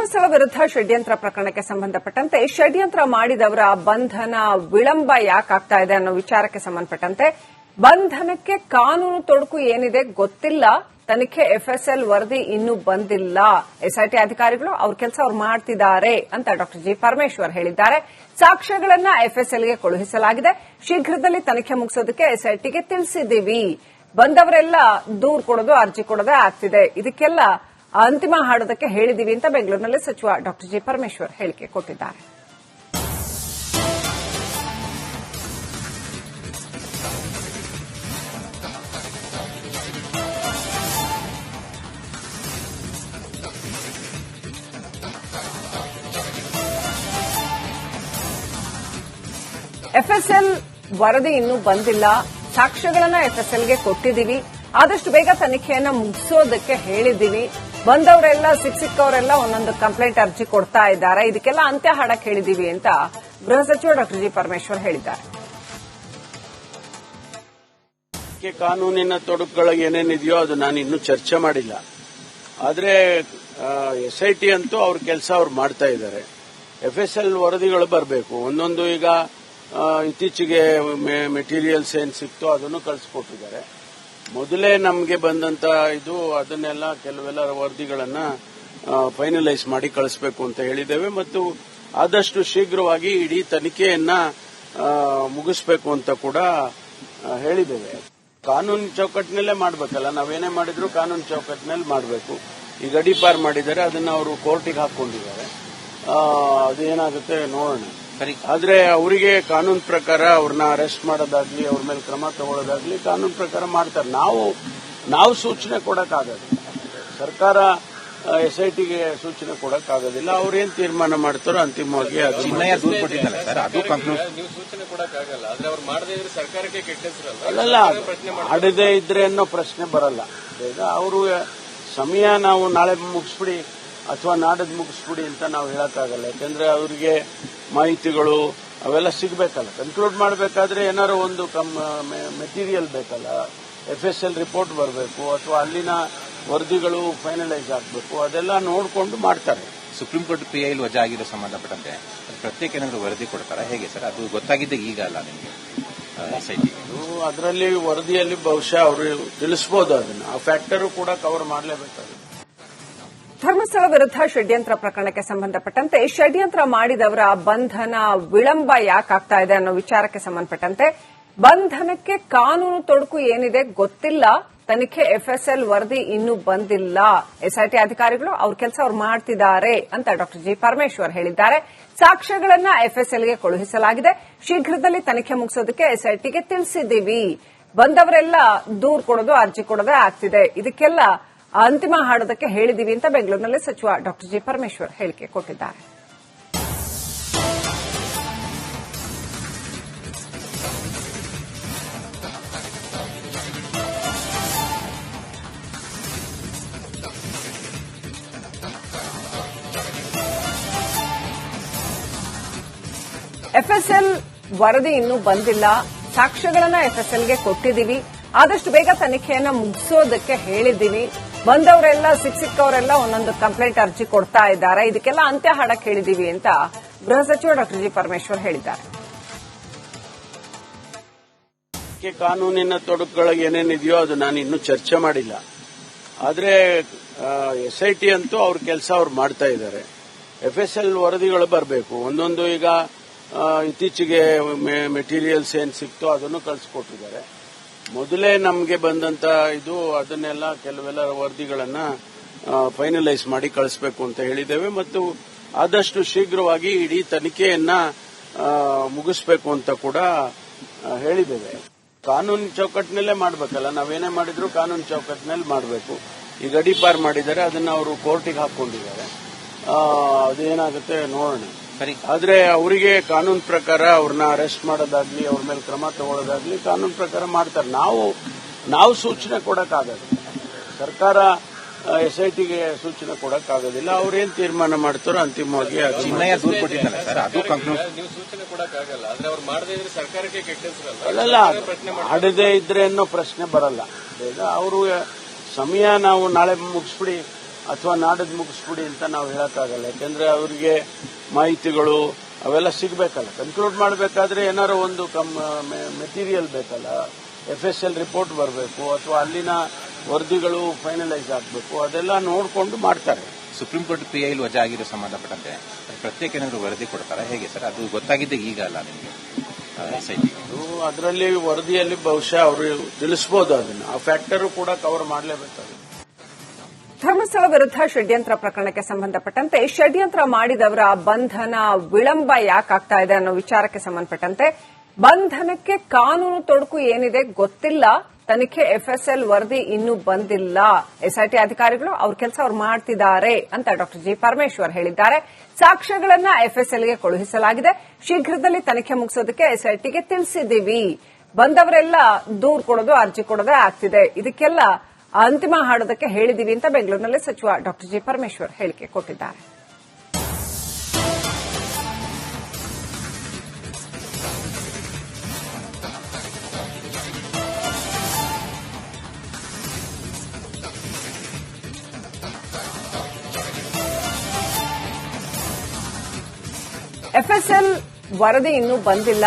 ಧರ್ಮಸ್ಥಳ ವಿರುದ್ಧ ಷಡ್ಯಂತ್ರ ಪ್ರಕರಣಕ್ಕೆ ಸಂಬಂಧಪಟ್ಟಂತೆ ಷಡ್ಯಂತ್ರ ಮಾಡಿದವರ ಬಂಧನ ವಿಳಂಬ ಯಾಕಾಗ್ತಾ ಇದೆ ಅನ್ನೋ ವಿಚಾರಕ್ಕೆ ಸಂಬಂಧಪಟ್ಟಂತೆ ಬಂಧನಕ್ಕೆ ಕಾನೂನು ತೊಡಕು ಏನಿದೆ ಗೊತ್ತಿಲ್ಲ. ತನಿಖೆ ಎಫ್ಎಸ್ಎಲ್ ವರದಿ ಇನ್ನೂ ಬಂದಿಲ್ಲ. ಎಸ್ಐಟಿ ಅಧಿಕಾರಿಗಳು ಅವ್ರ ಕೆಲಸ ಅವ್ರು ಮಾಡ್ತಿದ್ದಾರೆ ಅಂತ ಡಾಕ್ಟರ್ ಜಿ ಪರಮೇಶ್ವರ್ ಹೇಳಿದ್ದಾರೆ. ಸಾಕ್ಷ್ಯಗಳನ್ನ ಎಫ್ಎಸ್ಎಲ್ಗೆ ಕಳುಹಿಸಲಾಗಿದೆ. ಶೀಘ್ರದಲ್ಲಿ ತನಿಖೆ ಮುಗಿಸೋದಕ್ಕೆ ಎಸ್ಐಟಿಗೆ ತಿಳಿಸಿದ್ದೀವಿ. ಬಂದವರೆಲ್ಲ ದೂರು ಕೊಡೋದು, ಅರ್ಜಿ ಕೊಡೋದೇ ಆಗ್ತಿದೆ. ಇದಕ್ಕೆಲ್ಲ ಅಂತಿಮ ಹಾಡೋದಕ್ಕೆ ಹೇಳಿದೀವಿ ಅಂತ ಬೆಂಗಳೂರಿನಲ್ಲಿ ಸಚಿವ ಡಾಕ್ಟರ್ ಜಿ ಪರಮೇಶ್ವರ್ ಹೇಳಿಕೆ ಕೊಟ್ಟಿದ್ದಾರೆ. ಎಫ್ಎಸ್ಎಲ್ ವರದಿ ಇನ್ನೂ ಬಂದಿಲ್ಲ. ಸಾಕ್ಷ್ಯಗಳನ್ನ ಎಫ್ಎಸ್ಎಲ್ಗೆ ಕೊಟ್ಟಿದ್ದೀವಿ ಆದಷ್ಟು ಬೇಗ ತನಿಖೆಯನ್ನ ಮುಗಿಸೋದಕ್ಕೆ ಹೇಳಿದ್ದೀವಿ ಬಂದವರೆಲ್ಲ, ಸಿಕ್ ಸಿಕ್ಕವರೆಲ್ಲ ಒಂದೊಂದು ಕಂಪ್ಲೇಂಟ್ ಅರ್ಜಿ ಕೊಡ್ತಾ ಇದ್ದಾರೆ. ಇದಕ್ಕೆಲ್ಲ ಅಂತ್ಯ ಹಾಡಕ್ ಹೇಳಿದೀವಿ ಅಂತ ಗೃಹ ಸಚಿವ ಡಾಕ್ಟರ್ ಜಿ ಪರಮೇಶ್ವರ್ ಹೇಳಿದ್ದಾರೆ. ಕಾನೂನಿನ ತೊಡಕುಗಳು ಏನೇನಿದೆಯೋ ಅದು ನಾನು ಇನ್ನೂ ಚರ್ಚೆ ಮಾಡಿಲ್ಲ. ಆದರೆ ಎಸ್ ಐ ಟಿ ಅಂತೂ ಅವ್ರ ಕೆಲಸ ಅವ್ರು ಮಾಡ್ತಾ ಇದ್ದಾರೆ. ಎಫ್ ಎಸ್ ಎಲ್ ವರದಿಗಳು ಬರಬೇಕು. ಒಂದೊಂದು ಈಗ ಇತ್ತೀಚೆಗೆ ಮೆಟೀರಿಯಲ್ಸ್ ಏನ್ ಸಿಕ್ತೋ ಅದನ್ನು ಕಳಿಸ್ಕೊಟ್ಟಿದ್ದಾರೆ. ಮೊದಲೇ ನಮಗೆ ಬಂದಂತ ಇದು, ಅದನ್ನೆಲ್ಲ ಕೆಲವೆಲ್ಲ ವರದಿಗಳನ್ನ ಫೈನಲೈಸ್ ಮಾಡಿ ಕಳಿಸಬೇಕು ಅಂತ ಹೇಳಿದ್ದೇವೆ ಮತ್ತು ಆದಷ್ಟು ಶೀಘ್ರವಾಗಿ ಇಡೀ ತನಿಖೆಯನ್ನ ಮುಗಿಸಬೇಕು ಅಂತ ಕೂಡ ಹೇಳಿದ್ದೇವೆ. ಕಾನೂನು ಚೌಕಟ್ಟಿನಲ್ಲೇ ಮಾಡಬೇಕಲ್ಲ, ನಾವೇನೇ ಮಾಡಿದ್ರು ಕಾನೂನು ಚೌಕಟ್ಟಿನಲ್ಲಿ ಮಾಡಬೇಕು. ಈ ಗಡಿಪಾರ್ ಮಾಡಿದ್ದಾರೆ, ಅದನ್ನ ಅವರು ಕೋರ್ಟಿಗೆ ಹಾಕೊಂಡಿದ್ದಾರೆ ಅದೇನಾಗುತ್ತೆ ನೋಡೋಣ. ಆದ್ರೆ ಅವರಿಗೆ ಕಾನೂನು ಪ್ರಕಾರ ಅವ್ರನ್ನ ಅರೆಸ್ಟ್ ಮಾಡೋದಾಗ್ಲಿ ಅವ್ರ ಮೇಲೆ ಕ್ರಮ ತಗೊಳ್ಳೋದಾಗ್ಲಿ ಕಾನೂನು ಪ್ರಕಾರ ಮಾಡ್ತಾರೆ. ನಾವು ನಾವು ಸೂಚನೆ ಕೊಡಕ್ಕಾಗೋದಿಲ್ಲ ಸರ್ಕಾರ ಎಸ್ ಐ ಟಿಗೆ ಸೂಚನೆ ಕೊಡಕ್ಕಾಗೋದಿಲ್ಲ. ಅವ್ರೇನ್ ತೀರ್ಮಾನ ಮಾಡ್ತಾರೋ ಅಂತಿಮವಾಗಿ ಅದು ಚಿನ್ನಯ್ಯ ಕೊಟ್ಟಿದ್ದಲ್ಲ ಸರ್. ಅದು ಕಂಕ್ಲೂಡ್ ನೀವು ಸೂಚನೆ ಕೊಡಕ್ಕಾಗಲ್ಲ. ಆದ್ರೆ ಅವ್ರು ಮಾಡದೇ ಇದ್ರೆ ಸರ್ಕಾರಕ್ಕೆ ಕೆಟ್ಟ ಅಲ್ಲಲ್ಲ ಮಾಡದೇ ಇದ್ರೆ ಅನ್ನೋ ಪ್ರಶ್ನೆ ಬರಲ್ಲ. ಈಗ ಅವರು ಸಮಯ ನಾವು ನಾಳೆ ಮುಗಿಸ್ಬಿಡಿ. ಅಥವಾ ನಾಡದ್ ಮುಗಿಸ್ಬಿಡಿ ಅಂತ ನಾವು ಹೇಳಕ್ಕಾಗಲ್ಲ. ಯಾಕಂದ್ರೆ ಅವರಿಗೆ ಮಾಹಿತಿಗಳು ಅವೆಲ್ಲ ಸಿಗಬೇಕಲ್ಲ. ಕನ್ಕ್ಲೂಡ್ ಮಾಡಬೇಕಾದ್ರೆ ಏನಾರು ಒಂದು ಕಮ್ ಮೆಟೀರಿಯಲ್ ಬೇಕಲ್ಲ. ಎಫ್ ಎಸ್ ಎಲ್ ರಿಪೋರ್ಟ್ ಬರಬೇಕು ಅಥವಾ ಅಲ್ಲಿನ ವರದಿಗಳು ಫೈನಲೈಸ್ ಆಗಬೇಕು. ಅದೆಲ್ಲ ನೋಡಿಕೊಂಡು ಮಾಡ್ತಾರೆ. ಸುಪ್ರೀಂ ಕೋರ್ಟ್ ಪಿ ಐ ವಜಾ ಆಗಿರೋ ಸಂಬಂಧಪಟ್ಟಂತೆ ಪ್ರತ್ಯೇಕ ಏನಾದರೂ ವರದಿ ಕೊಡ್ತಾರಾ? ಹೇಗೆ ಸರ್? ಅದು ಗೊತ್ತಾಗಿದ್ದೆ ಈಗ ಅಲ್ಲ ನಿಮಗೆ ಅದರಲ್ಲಿ ವರದಿಯಲ್ಲಿ ಬಹುಶಃ ಅವರು ತಿಳಿಸ್ಬೋದು ಅದನ್ನ. ಆ ಫ್ಯಾಕ್ಟರು ಕೂಡ ಕವರ್ ಮಾಡಲೇಬೇಕಾಗುತ್ತೆ. ಧರ್ಮಸ್ಥಳ ವಿರುದ್ಧ ಷಡ್ಯಂತ್ರ ಪ್ರಕರಣಕ್ಕೆ ಸಂಬಂಧಪಟ್ಟಂತೆ ಷಡ್ಯಂತ್ರ ಮಾಡಿದವರ ಬಂಧನ ವಿಳಂಬ ಯಾಕಾಗ್ತಾ ಇದೆ ಅನ್ನೋ ವಿಚಾರಕ್ಕೆ ಸಂಬಂಧಪಟ್ಟಂತೆ ಬಂಧನಕ್ಕೆ ಕಾನೂನು ತೊಡಕು ಏನಿದೆ ಗೊತ್ತಿಲ್ಲ. ತನಿಖೆ ಎಫ್ಎಸ್ಎಲ್ ವರದಿ ಇನ್ನೂ ಬಂದಿಲ್ಲ. ಎಸ್ಐಟಿ ಅಧಿಕಾರಿಗಳು ಅವ್ರ ಕೆಲಸ ಅವ್ರು ಮಾಡ್ತಿದ್ದಾರೆ ಅಂತ ಡಾಕ್ಟರ್ ಜಿ ಪರಮೇಶ್ವರ್ ಹೇಳಿದ್ದಾರೆ. ಸಾಕ್ಷ್ಯಗಳನ್ನ ಎಫ್ಎಸ್ಎಲ್ಗೆ ಕಳುಹಿಸಲಾಗಿದೆ. ಶೀಘ್ರದಲ್ಲಿ ತನಿಖೆ ಮುಗಿಸೋದಕ್ಕೆ ಎಸ್ಐಟಿಗೆ ತಿಳಿಸಿದ್ದೀವಿ. ಬಂದವರೆಲ್ಲ ದೂರು ಕೊಡೋದು, ಅರ್ಜಿ ಕೊಡೋದೇ ಆಗ್ತಿದೆ. ಇದಕ್ಕೆಲ್ಲ ಅಂತಿಮ ಹಾಡೋದಕ್ಕೆ ಹೇಳಿದೀವಿ ಅಂತ ಬೆಂಗಳೂರಿನಲ್ಲಿ ಸಚಿವ ಡಾಕ್ಟರ್ ಜಿ ಪರಮೇಶ್ವರ್ ಹೇಳಿಕೆ ಕೊಟ್ಟಿದ್ದಾರೆ. ಎಫ್ಎಸ್ಎಲ್ ವರದಿ ಇನ್ನೂ ಬಂದಿಲ್ಲ. ಸಾಕ್ಷ್ಯಗಳನ್ನ ಎಫ್ಎಸ್ಎಲ್ಗೆ ಕೊಟ್ಟಿದ್ದೀವಿ. ಆದಷ್ಟು ಬೇಗ ತನಿಖೆಯನ್ನ ಮುಗಿಸೋದಕ್ಕೆ ಹೇಳಿದ್ದೀವಿ. ಬಂದವರೆಲ್ಲ, ಸಿಕ್ ಸಿಕ್ಕವರೆಲ್ಲ ಒಂದೊಂದು ಕಂಪ್ಲೇಂಟ್ ಅರ್ಜಿ ಕೊಡ್ತಾ ಇದ್ದಾರೆ. ಇದಕ್ಕೆಲ್ಲ ಅಂತ್ಯ ಹಾಡಕ್ಕೆ ಹೇಳಿದೀವಿ ಅಂತ ಗೃಹ ಸಚಿವ ಡಾಕ್ಟರ್ ಜಿ ಪರಮೇಶ್ವರ್ ಹೇಳಿದ್ದಾರೆ. ಕಾನೂನಿನ ತೊಡಕುಗಳು ಏನೇನಿದೆಯೋ ಅದು ನಾನು ಇನ್ನೂ ಚರ್ಚೆ ಮಾಡಿಲ್ಲ. ಆದರೆ ಎಸ್ ಐ ಟಿ ಅಂತೂ ಅವ್ರ ಕೆಲಸ ಅವ್ರು ಮಾಡ್ತಾ ಇದ್ದಾರೆ. ಎಫ್ ಎಸ್ ವರದಿಗಳು ಬರಬೇಕು. ಒಂದೊಂದು ಈಗ ಇತ್ತೀಚೆಗೆ ಮೆಟೀರಿಯಲ್ಸ್ ಏನು ಸಿಕ್ತೋ ಅದನ್ನು ಕಳಿಸ್ಕೊಟ್ಟಿದ್ದಾರೆ. ಮೊದಲೇ ನಮಗೆ ಬಂದಂತ ಇದು, ಅದನ್ನೆಲ್ಲ ಕೆಲವೆಲ್ಲ ವರದಿಗಳನ್ನ ಫೈನಲೈಸ್ ಮಾಡಿ ಕಳಿಸಬೇಕು ಅಂತ ಹೇಳಿದ್ದೇವೆ ಮತ್ತು ಆದಷ್ಟು ಶೀಘ್ರವಾಗಿ ಇಡೀ ತನಿಖೆಯನ್ನ ಮುಗಿಸಬೇಕು ಅಂತ ಕೂಡ ಹೇಳಿದ್ದೇವೆ. ಕಾನೂನು ಚೌಕಟ್ಟಿನಲ್ಲೇ ಮಾಡಬೇಕಲ್ಲ, ನಾವೇನೇ ಮಾಡಿದ್ರು ಕಾನೂನು ಚೌಕಟ್ಟಿನಲ್ಲಿ ಮಾಡಬೇಕು. ಈ ಗಡಿಪಾರ್ ಮಾಡಿದ್ದಾರೆ, ಅದನ್ನ ಅವರು ಕೋರ್ಟಿಗೆ ಹಾಕೊಂಡಿದ್ದಾರೆ ಅದೇನಾಗುತ್ತೆ ನೋಡೋಣ. ಸರಿ. ಆದ್ರೆ ಅವರಿಗೆ ಕಾನೂನು ಪ್ರಕಾರ ಅವ್ರನ್ನ ಅರೆಸ್ಟ್ ಮಾಡೋದಾಗ್ಲಿ ಅವ್ರ ಮೇಲೆ ಕ್ರಮ ತಗೊಳ್ಳೋದಾಗ್ಲಿ ಕಾನೂನು ಪ್ರಕಾರ ಮಾಡ್ತಾರೆ. ನಾವು ನಾವು ಸೂಚನೆ ಕೊಡಕ್ಕಾಗೋದಿಲ್ಲ ಸರ್ಕಾರ ಎಸ್ ಐ ಟಿಗೆ ಸೂಚನೆ ಕೊಡಕ್ಕಾಗೋದಿಲ್ಲ. ಅವ್ರೇನ್ ತೀರ್ಮಾನ ಮಾಡ್ತಾರೋ ಅಂತಿಮವಾಗಿ ಅಲ್ಲಲ್ಲ ಮಾಡದೇ ಇದ್ರೆ ಅನ್ನೋ ಪ್ರಶ್ನೆ ಬರಲ್ಲ. ಅವರು ಸಮಯ ನಾವು ನಾಳೆ ಮುಗಿಸ್ಬಿಡಿ. ಅಥವಾ ನಾಡದ್ ಮುಗಿಸ್ಬಿಡಿ ಅಂತ ನಾವು ಹೇಳಕ್ಕಾಗಲ್ಲ. ಯಾಕಂದ್ರೆ ಅವರಿಗೆ ಮಾಹಿತಿಗಳು ಅವೆಲ್ಲ ಸಿಗಬೇಕಲ್ಲ. ಕನ್ಕ್ಲೂಡ್ ಮಾಡಬೇಕಾದ್ರೆ ಏನಾರು ಒಂದು ಕಮ್ ಮೆಟೀರಿಯಲ್ ಬೇಕಲ್ಲ. ಎಫ್ ಎಸ್ ಎಲ್ ರಿಪೋರ್ಟ್ ಬರಬೇಕು ಅಥವಾ ಅಲ್ಲಿನ ವರದಿಗಳು ಫೈನಲೈಸ್ ಆಗಬೇಕು. ಅದೆಲ್ಲ ನೋಡಿಕೊಂಡು ಮಾಡ್ತಾರೆ. ಸುಪ್ರೀಂ ಕೋರ್ಟ್ ಪಿ ಐ ವಜಾ ಆಗಿರೋ ಸಂಬಂಧಪಟ್ಟಂತೆ ಪ್ರತ್ಯೇಕ ಏನಾದ್ರು ವರದಿ ಕೊಡ್ತಾರೆ? ಹೇಗೆ ಸರ್? ಅದು ಗೊತ್ತಾಗಿದ್ದೆ ಈಗ ಅಲ್ಲ ನಿಮಗೆ? ಅದರಲ್ಲಿ ವರದಿಯಲ್ಲಿ ಬಹುಶಃ ಅವರು ತಿಳಿಸ್ಬೋದು ಅದನ್ನು. ಆ ಫ್ಯಾಕ್ಟರ್ ಕೂಡ ಕವರ್ ಮಾಡಲೇಬೇಕಾಗುತ್ತೆ. ಧರ್ಮಸ್ಥಳ ವಿರುದ್ಧ ಷಡ್ಯಂತ್ರ ಪ್ರಕರಣಕ್ಕೆ ಸಂಬಂಧಪಟ್ಟಂತೆ ಷಡ್ಯಂತ್ರ ಮಾಡಿದವರ ಬಂಧನ ವಿಳಂಬ ಯಾಕಾಗ್ತಾ ಇದೆ ಅನ್ನೋ ವಿಚಾರಕ್ಕೆ ಸಂಬಂಧಪಟ್ಟಂತೆ ಬಂಧನಕ್ಕೆ ಕಾನೂನು ತೊಡಕು ಏನಿದೆ ಗೊತ್ತಿಲ್ಲ. ತನಿಖೆ ಎಫ್ಎಸ್ಎಲ್ ವರದಿ ಇನ್ನೂ ಬಂದಿಲ್ಲ. ಎಸ್ಐಟಿ ಅಧಿಕಾರಿಗಳು ಅವ್ರ ಕೆಲಸ ಅವ್ರು ಮಾಡ್ತಿದ್ದಾರೆ ಅಂತ ಡಾಕ್ಟರ್ ಜಿ ಪರಮೇಶ್ವರ್ ಹೇಳಿದ್ದಾರೆ. ಸಾಕ್ಷ್ಯಗಳನ್ನ ಎಫ್ಎಸ್ಎಲ್ಗೆ ಕಳುಹಿಸಲಾಗಿದೆ. ಶೀಘ್ರದಲ್ಲಿ ತನಿಖೆ ಮುಗಿಸೋದಕ್ಕೆ ಎಸ್ಐಟಿಗೆ ತಿಳಿಸಿದ್ದೀವಿ. ಬಂದವರೆಲ್ಲ ದೂರು ಕೊಡೋದು, ಅರ್ಜಿ ಕೊಡೋದೇ ಆಗ್ತಿದೆ. ಇದಕ್ಕೆಲ್ಲ ಅಂತಿಮ ಹಾಡೋದಕ್ಕೆ ಹೇಳಿದೀವಿ ಅಂತ ಬೆಂಗಳೂರಿನಲ್ಲಿ ಸಚಿವ ಡಾಕ್ಟರ್ ಜಿ ಪರಮೇಶ್ವರ್ ಹೇಳಿಕೆ ಕೊಟ್ಟಿದ್ದಾರೆ. ಎಫ್ಎಸ್ಎಲ್ ವರದಿ ಇನ್ನೂ ಬಂದಿಲ್ಲ.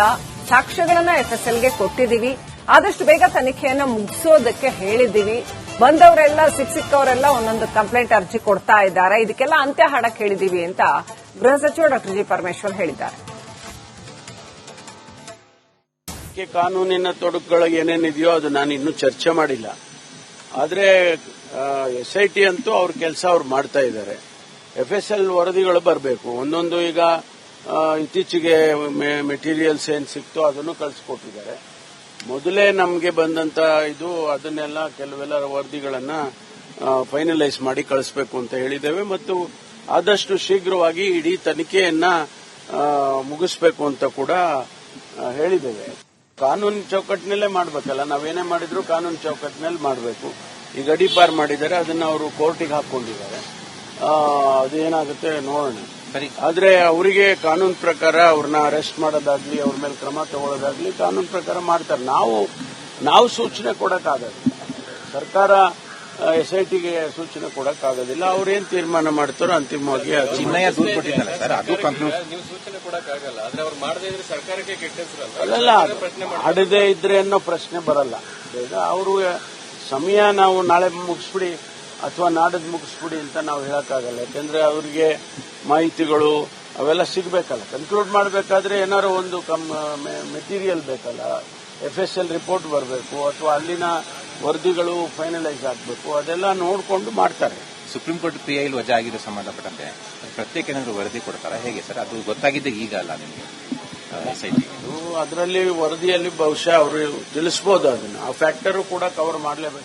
ಸಾಕ್ಷ್ಯಗಳನ್ನ ಎಫ್ಎಸ್ಎಲ್ಗೆ ಕೊಟ್ಟಿದ್ದೀವಿ. ಆದಷ್ಟು ಬೇಗ ತನಿಖೆಯನ್ನು ಮುಗಿಸೋದಕ್ಕೆ ಹೇಳಿದ್ದೀವಿ. ಬಂದವರೆಲ್ಲ, ಸಿಕ್ ಸಿಕ್ಕವರೆಲ್ಲ ಒಂದೊಂದು ಕಂಪ್ಲೇಂಟ್ ಅರ್ಜಿ ಕೊಡ್ತಾ ಇದ್ದಾರೆ. ಇದಕ್ಕೆಲ್ಲ ಅಂತ್ಯ ಹಾಡಕ್ಕೆ ಹೇಳಿದ್ದೀವಿ ಅಂತ ಗೃಹ ಸಚಿವ ಡಾಕ್ಟರ್ ಜಿ ಪರಮೇಶ್ವರ್ ಹೇಳಿದ್ದಾರೆ. ಕಾನೂನಿನ ತೊಡಕುಗಳು ಏನೇನಿದೆಯೋ ಅದು ನಾನು ಇನ್ನೂ ಚರ್ಚೆ ಮಾಡಿಲ್ಲ. ಆದ್ರೆ ಎಸ್ ಐ ಟಿ ಅಂತೂ ಅವ್ರ ಕೆಲಸ ಅವ್ರು ಮಾಡ್ತಾ ಇದ್ದಾರೆ. ಎಫ್ ಎಸ್ ಎಲ್ ವರದಿಗಳು ಬರಬೇಕು. ಒಂದೊಂದು ಈಗ ಇತ್ತೀಚೆಗೆ ಮೆಟೀರಿಯಲ್ಸ್ ಏನು ಸಿಕ್ತೋ ಅದನ್ನು ಕಳಿಸ್ಕೊಟ್ಟಿದ್ದಾರೆ. ಮೊದಲೇ ನಮಗೆ ಬಂದಂತ ಇದು, ಅದನ್ನೆಲ್ಲ ಕೆಲವೆಲ್ಲ ವರದಿಗಳನ್ನ ಫೈನಲೈಸ್ ಮಾಡಿ ಕಳಿಸಬೇಕು ಅಂತ ಹೇಳಿದ್ದೇವೆ ಮತ್ತು ಆದಷ್ಟು ಶೀಘ್ರವಾಗಿ ಇಡೀ ತನಿಖೆಯನ್ನ ಮುಗಿಸಬೇಕು ಅಂತ ಕೂಡ ಹೇಳಿದ್ದೇವೆ. ಕಾನೂನು ಚೌಕಟ್ಟಿನಲ್ಲೇ ಮಾಡಬೇಕಲ್ಲ, ನಾವೇನೇ ಮಾಡಿದ್ರು ಕಾನೂನು ಚೌಕಟ್ಟಿನಲ್ಲಿ ಮಾಡಬೇಕು. ಈ ಗಡಿಪಾರ್ ಮಾಡಿದ್ದಾರೆ, ಅದನ್ನ ಅವರು ಕೋರ್ಟಿಗೆ ಹಾಕೊಂಡಿದ್ದಾರೆ ಅದೇನಾಗುತ್ತೆ ನೋಡೋಣ. ಆದ್ರೆ ಅವರಿಗೆ ಕಾನೂನು ಪ್ರಕಾರ ಅವ್ರನ್ನ ಅರೆಸ್ಟ್ ಮಾಡೋದಾಗ್ಲಿ ಅವ್ರ ಮೇಲೆ ಕ್ರಮ ತಗೊಳ್ಳೋದಾಗ್ಲಿ ಕಾನೂನು ಪ್ರಕಾರ ಮಾಡ್ತಾರೆ. ನಾವು ನಾವು ಸೂಚನೆ ಕೊಡಕ್ ಸರ್ಕಾರ ಎಸ್ ಐ ಟಿಗೆ ಸೂಚನೆ ಕೊಡಕ್ಕಾಗೋದಿಲ್ಲ. ಅವ್ರೇನ್ ತೀರ್ಮಾನ ಮಾಡ್ತಾರೋ ಅಂತಿಮವಾಗಿ ಚಿನ್ನಯ್ಯ ದೂರು ಕೊಟ್ಟಿದ್ದಲ್ಲ ಸರ್. ಅದು ಸೂಚನೆ ಕೊಡಕ್ಕಾಗಲ್ಲ. ಆದ್ರೆ ಅವ್ರು ಮಾಡದೇ ಇದ್ರೆ ಸರ್ಕಾರಕ್ಕೆ ಕೆಟ್ಟ ಅಲ್ಲಲ್ಲ ಮಾಡದೇ ಇದ್ರೆ ಅನ್ನೋ ಪ್ರಶ್ನೆ ಬರಲ್ಲ. ಅವರು ಸಮಯ ನಾವು ನಾಳೆ ಮುಗಿಸ್ಬಿಡಿ. ಅಥವಾ ನಾಡದ್ ಮುಗಿಸ್ಬಿಡಿ ಅಂತ ನಾವು ಹೇಳಕ್ಕಾಗಲ್ಲ. ಯಾಕಂದ್ರೆ ಅವರಿಗೆ ಮಾಹಿತಿಗಳು ಅವೆಲ್ಲ ಸಿಗಬೇಕಲ್ಲ. ಕನ್ಕ್ಲೂಡ್ ಮಾಡಬೇಕಾದ್ರೆ ಏನಾರು ಒಂದು ಕಮ್ ಮೆಟೀರಿಯಲ್ ಬೇಕಲ್ಲ. ಎಫ್ ಎಸ್ ಎಲ್ ರಿಪೋರ್ಟ್ ಬರಬೇಕು ಅಥವಾ ಅಲ್ಲಿನ ವರದಿಗಳು ಫೈನಲೈಸ್ ಆಗಬೇಕು. ಅದೆಲ್ಲ ನೋಡಿಕೊಂಡು ಮಾಡ್ತಾರೆ. ಸುಪ್ರೀಂ ಕೋರ್ಟ್ ಪಿ ಐ ವಜಾ ಆಗಿದೆ ಸಂಬಂಧಪಟ್ಟಂತೆ. ಪ್ರತ್ಯೇಕ ಏನಾದರೂ ವರದಿ ಕೊಡ್ತಾರಾ? ಹೇಗೆ ಸರ್? ಅದು ಗೊತ್ತಾಗಿದ್ದೆ ಈಗ ಅಲ್ಲ ನಿಮಗೆ? ಅದರಲ್ಲಿ ವರದಿಯಲ್ಲಿ ಬಹುಶಃ ಅವರು ತಿಳಿಸ್ಬೋದು ಅದನ್ನು. ಆ ಫ್ಯಾಕ್ಟರ್ ಕೂಡ ಕವರ್ ಮಾಡಲೇಬೇಕು.